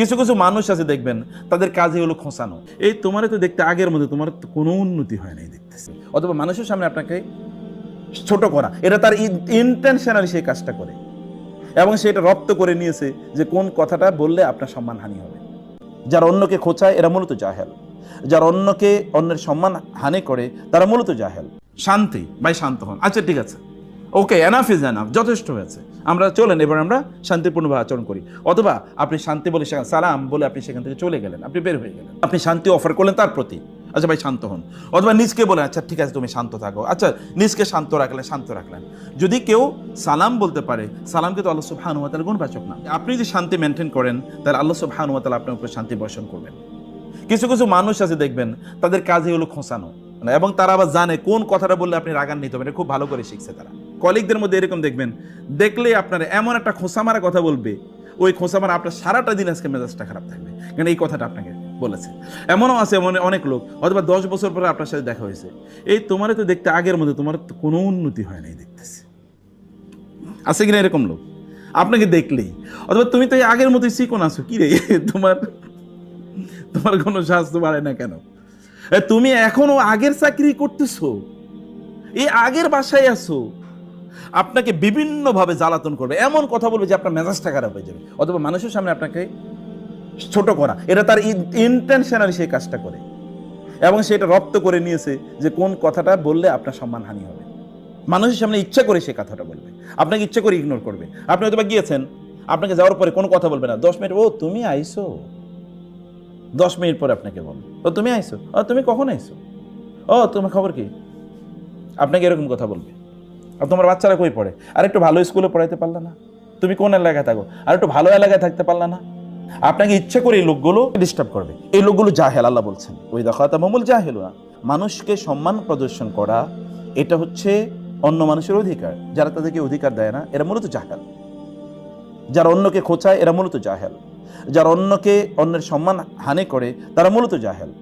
কিছু কিছু মানুষ আছে, দেখবেন, তাদের কাজই হলো খোঁচানো। এই তোমার তো দেখতে আগের মধ্যে তোমার তো কোনো উন্নতি হয় নাই দেখতেছি। অথবা মানুষের সামনে আপনাকে ছোট করা, এটা তার ইন্টেনশনালি সেই কাজটা করে। এবং সেটা রপ্ত করে নিয়েছে যে কোন কথাটা বললে আপনার সম্মানহানি হবে। যারা অন্যকে খোঁচায়, এরা মূলত জাহেল। যারা অন্যকে অন্যের সম্মান হানি করে, তারা মূলত জাহেল। শান্তি, ভাই, শান্ত হন। আচ্ছা ঠিক আছে। ওকে এনাফ ইজ এনাফ যথেষ্ট হয়েছে। আমরা চলেন, এবার আমরা শান্তিপূর্ণভাবে আচরণ করি। অথবা আপনি শান্তি বলে সেখানে সালাম বলে আপনি সেখান থেকে চলে গেলেন। আপনি বের হয়ে গেলেন। আপনি শান্তি অফার করলেন তার প্রতি। আচ্ছা ভাই, শান্ত হন। অথবা নিজকে বলেন আচ্ছা ঠিক আছে, তুমি শান্ত থাকো। আচ্ছা নিজকে শান্ত রাখলেন শান্ত রাখলেন। যদি কেউ সালাম বলতে পারে, সালামকে তো আল্লাহ সব হানুয়াতাল গুণবাচক না। আপনি যদি শান্তি মেনটেন করেন, তাহলে আল্লাহ সব হানুয়াতাল আপনার উপর শান্তি বর্ষণ করবেন। কিছু কিছু মানুষ আছে দেখবেন, তাদের কাজই হলো খোঁচানো। এবং তারা আবার জানে কোন কথাটা বললে আপনি রাগান্বিত হবেন। খুব ভালো করে শিখছে তারা। কলিগদের মধ্যে এরকম দেখবেন। দেখলে আপনার এমন একটা খোঁচা মারা কথা বলবে, ওই খোঁচা মারা আপনার সারাটা দিন আজকে মেজাজটা খারাপ থাকবে। কারণ এই কথাটা আপনাকে বলেছে। এমনও আছে, এমন অনেক লোক, অথবা দশ বছর পরে আপনার সাথে দেখা হয়েছে। এই তোমার তো দেখতে আগের মধ্যে তোমার তো কোনো উন্নতি হয় নাই দেখতেছি। আছে কিনা এরকম লোক? আপনাকে দেখলেই। অথবা তুমি তো এই আগের মতোই চিকন আছো, কি রে? তোমার তোমার কোনো স্বাস্থ্য বাড়ে না কেন? তুমি এখনও আগের চাকরি করতেছো। এই আগের বাসায় আছো। আপনাকে বিভিন্নভাবে জ্বালাতন করবে। এমন কথা বলবে যে আপনার মেজাজটা খারাপ হয়ে যাবে। অথবা মানুষের সামনে আপনাকে ছোট করা। এটা তার ইন্টেনশনালি সেই কাজটা করে। এবং সেটা রপ্ত করে নিয়েছে যে কোন কথাটা বললে আপনার সম্মানহানি হবে। মানুষের সামনে ইচ্ছা করে সে কথাটা বলবে। আপনাকে ইচ্ছা করে ইগনোর করবে। আপনি হয়তো গিয়েছেন, আপনাকে যাওয়ার পরে কোনো কথা বলবে না। দশ মিনিট, ও, তুমি আইসো? দশ মিনিট পরে আপনাকে বলবে, ও, তুমি আইসো? ও, তুমি কখন আইসো? ও, তোমার খবর কি? আপনাকে এরকম কথা বলবে। আর তোমার বাচ্চারা কই পড়ে? আর একটু ভালো স্কুলে পড়াইতে পারলে না? তুমি কোন এলাকায় থাকো? আর একটু ভালো এলাকায় থাকতে পারলে না? আপনাকে ইচ্ছে করে এই লোকগুলো ডিস্টার্ব করবে। এই লোকগুলো জাহেল, আল্লাহ বলছেন। ওই দেখা মামুল জাহেল না মানুষকে সম্মান প্রদর্শন করা, এটা হচ্ছে অন্য মানুষের অধিকার। যারা তাদেরকে অধিকার দেয় না, এরা মূলত জাহেল। যারা অন্যকে খোঁচায়, এরা মূলত জাহেল। যারা অন্যকে অন্যের সম্মান হানি করে, তারা মূলত জাহেল।